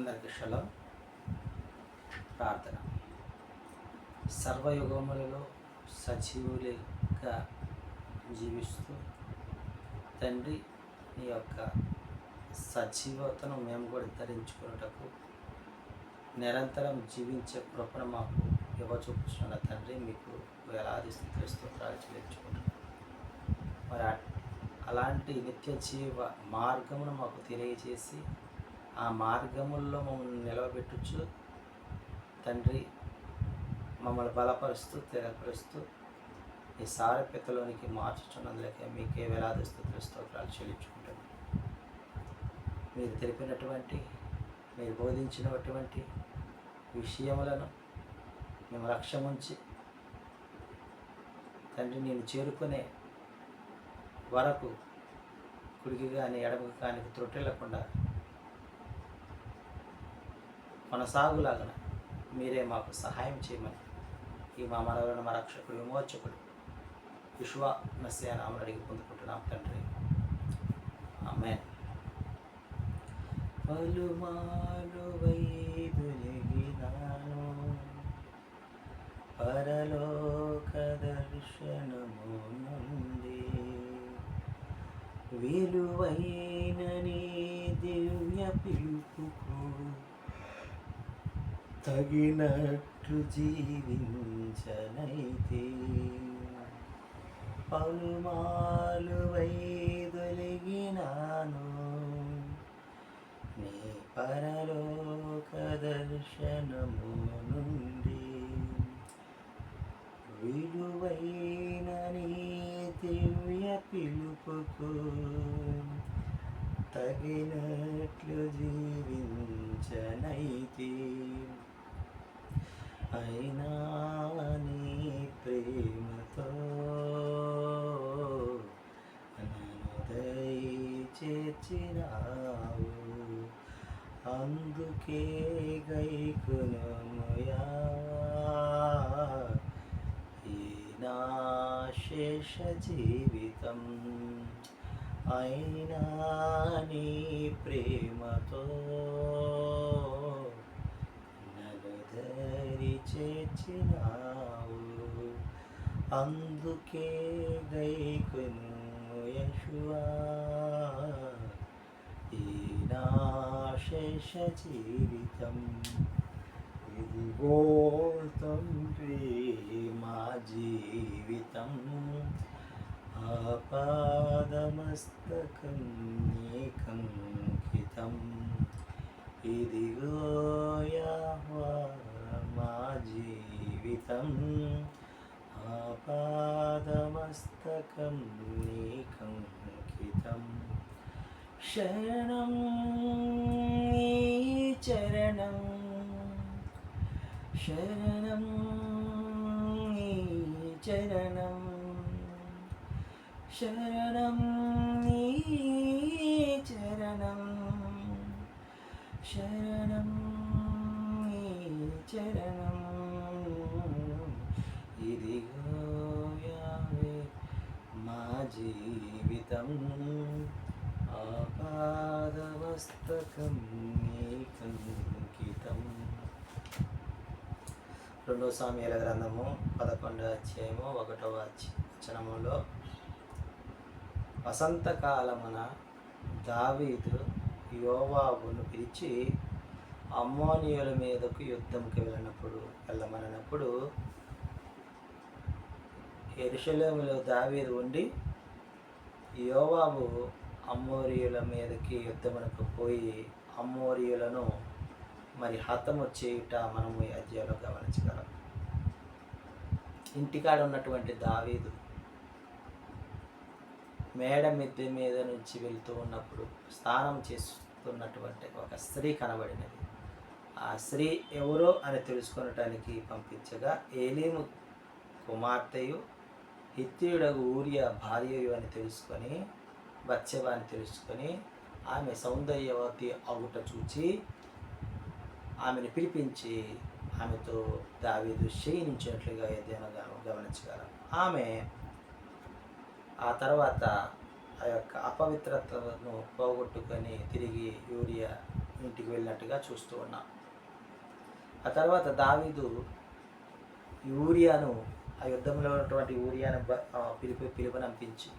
అందరికి షలం ప్రార్థన. సర్వయుగములలో సజీవులుగా జీవిస్తూ తండ్రి నీ యొక్క సజీవతను మేము కూడా ధరించుకున్నటకు నిరంతరం జీవించే కృపను మాకు ఇవ్వచూపుతున్న తండ్రి మీకు వేలాది స్థితి స్తోత్రాలు చెల్లించుకుంటున్నాం. మరి అలాంటి నిత్య జీవ మార్గమును మాకు తెలియజేసి ఆ మార్గముల్లో మమ్మల్ని నిలవబెట్టుచు తండ్రి మమ్మల్ని బలపరుస్తూ స్థిరపరుస్తూ ఈ సారప్యతలోనికి మార్చుచున్నందులకే మీకే వేలాది స్థుతులు స్తోత్రాలు చెల్లించుకుంటున్నాను మీరు తెలిపినటువంటి మీరు బోధించినటువంటి విషయములను మేము లక్ష్యముంచి తండ్రి నేను చేరుకునే వరకు కుడికి కానీ ఎడమకు కానీ త్రొట్టెళ్ళకుండా కొనసాగులాగన మీరే మాకు సహాయం చేయమని ఈ మా మనవలను మా రక్షకుడు విమోచకుడు విశ్వ మస్య అడిగి పొందుకుంటున్నాం తండ్రి. ఆమె పలుమాలు వైదులిగినాను పరలోక దర్శనము నుండి విలువైన నీ దివ్య పిలుపు తగినట్లు జీవించనైతే పలుమాలు వైదొలిగినాను. నీ పరలోక దర్శనము నుండి విలువైన నీ దివ్య పిలుపుకు తగినట్లు జీవించనైతే అయినా నీ ప్రేమతో నన్ను దయచేర్చినావు అందుకే గైకునముయా ఈ నా శేష జీవితం అయినా నీ ప్రేమతో తెచ్చినావు అందుకే దైకును యశువా ఈ నా శేష జీవితం ఇదిగో తండ్రి మా జీవితం. ఆపాదమస్తకం నీకంకితం ఇదిగో యాహ్వా. జీవితం ఆపాదమస్తకం నీకంకితం శరణం నీ చరణం శరణం నీ చరణం శరణం నీ చరణం శరణం నీ చరణం ఇదిగో యావే మా జీవితం ఆపాదవస్తకం నీకంకితం రెండో సామ్యాల గ్రంథము పదకొండవ అధ్యాయము ఒకటవ వచనములో వసంతకాలమున దావీదు యోవాబును పిలిచి అమ్మోనియుల మీదకు యుద్ధంకి వెళ్ళినప్పుడు వెళ్ళమనప్పుడు ఎరుషలేములో దావీదు ఉండి యోవాబు అమ్మోరియుల మీదకి యుద్ధమునకు పోయి అమ్మోరియులను మరి హతము చేయుట మనము ఈ అధ్యాయంలో గమనించగలం. ఇంటికాడ ఉన్నటువంటి దావీదు మేడ మిద్దె మీద నుంచి వెళ్తూ ఉన్నప్పుడు స్నానం చేస్తున్నటువంటి ఒక స్త్రీ కనబడినది. ఆ స్త్రీ ఎవరో అని తెలుసుకొనటానికి పంపించగా ఏలీము కుమార్తెయు హిత్యుడగు ఊరియా భార్య అని తెలుసుకొని బత్సెబా అని తెలుసుకొని ఆమె సౌందర్యవతి అగుట చూచి ఆమెను పిలిపించి ఆమెతో దావీదు శయనించినట్లుగా ఏదైనా గమనించగలం ఆమె ఆ తర్వాత ఆ యొక్క అపవిత్రతను పోగొట్టుకొని తిరిగి యూరియా ఇంటికి వెళ్ళినట్టుగా చూస్తూ ఉన్నాం. ఆ తర్వాత దావీదు యూరియాను ఆ యుద్ధంలో ఉన్నటువంటి ఊరియాను బ- పిలుపు పిలుపునంపించి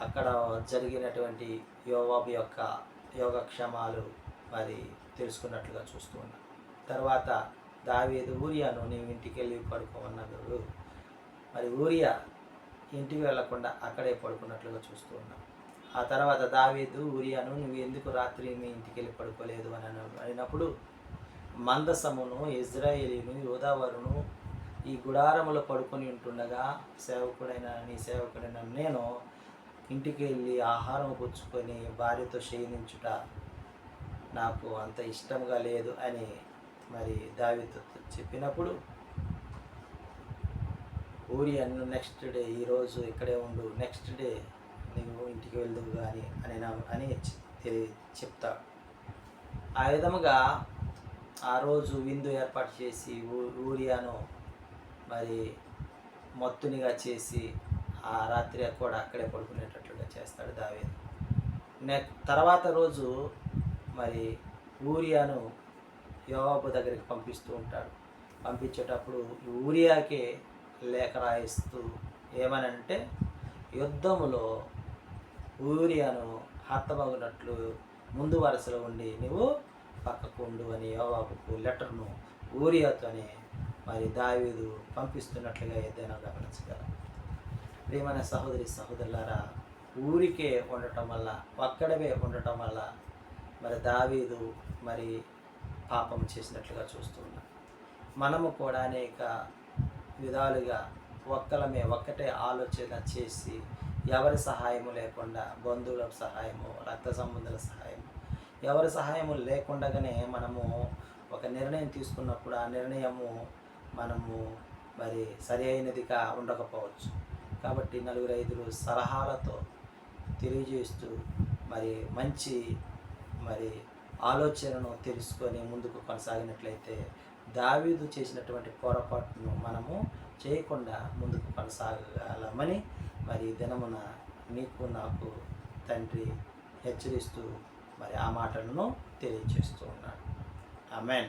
అక్కడ జరిగినటువంటి యోవాబు యొక్క యోగక్షేమాలు మరి తెలుసుకున్నట్లుగా చూస్తూ ఉన్నాం. తర్వాత దావేది ఊరియాను నీవు ఇంటికి వెళ్ళి పడుకోమన్నాడు. మరి ఊరియా ఇంటికి వెళ్ళకుండా అక్కడే పడుకున్నట్లుగా చూస్తూ ఉన్నాం. ఆ తర్వాత దావేదు ఊరియాను నువ్వు ఎందుకు రాత్రి మీ ఇంటికి వెళ్ళి పడుకోలేదు? అని అడిగినప్పుడు మందసమును ఇజ్రాయేలీను యోధావరును ఈ గుడారములో పడుకొని ఉంటుండగా సేవకుడైన నీ సేవకుడైన నేను ఇంటికి వెళ్ళి ఆహారం పుచ్చుకొని భార్యతో క్షీణించుట నాకు అంత ఇష్టంగా లేదు అని మరి దావితో చెప్పినప్పుడు ఊరి అన్ను నెక్స్ట్ డే ఈరోజు ఇక్కడే ఉండు నెక్స్ట్ డే నువ్వు ఇంటికి వెళ్దు కానీ అని నా అని చె- తెలి చెప్తాడు ఆ విధముగా ఆ రోజు విందు ఏర్పాటు చేసి ఊ- ఊరియాను మరి మొత్తునిగా చేసి ఆ రాత్రి కూడా అక్కడే పడుకునేటట్లుగా చేస్తాడు దావీదు. నె తర్వాత రోజు మరి ఊరియాను యోవాబు దగ్గరికి పంపిస్తూ ఉంటాడు. పంపించేటప్పుడు ఊరియాకే లేఖ రాయిస్తూ ఏమనంటే యుద్ధములో ఊరియాను హతమగునట్లు ముందు వరుసలో ఉండి నువ్వు పక్కకు ఉండు అని యోవాబుకు లెటర్ను ఊరియాతోనే మరి దావీదు పంపిస్తున్నట్లుగా ఏదైనా గమనించగలం. ప్రియమైన సహోదరి సహోదరులారా ఊరికే ఉండటం వల్ల ఒక్కడవే ఉండటం వల్ల మరి దావీదు మరి పాపం చేసినట్లుగా చూస్తున్నాం మనము కూడా అనేక విధాలుగా ఒక్కలమే ఒక్కటే ఆలోచన చేసి ఎవరి సహాయము లేకుండా బంధువుల సహాయము రక్త సంబంధుల సహాయము ఎవరి సహాయము లేకుండానే మనము ఒక నిర్ణయం తీసుకున్నప్పుడు ఆ నిర్ణయము మనము మరి సరి అయినదిగా ఉండకపోవచ్చు. కాబట్టి నలుగురు ఐదుగురు సలహాలతో తెలియజేస్తూ మరి మంచి మరి ఆలోచనను తెలుసుకొని ముందుకు కొనసాగినట్లయితే దావీదు చేసినటువంటి పొరపాటును మనము చేయకుండా ముందుకు కొనసాగలమని మరి దినమున నీకు నాకు తండ్రి హెచ్చరిస్తూ మరి ఆ మాటలను తెలియజేస్తూ ఉన్నాడు. ఆమెన్.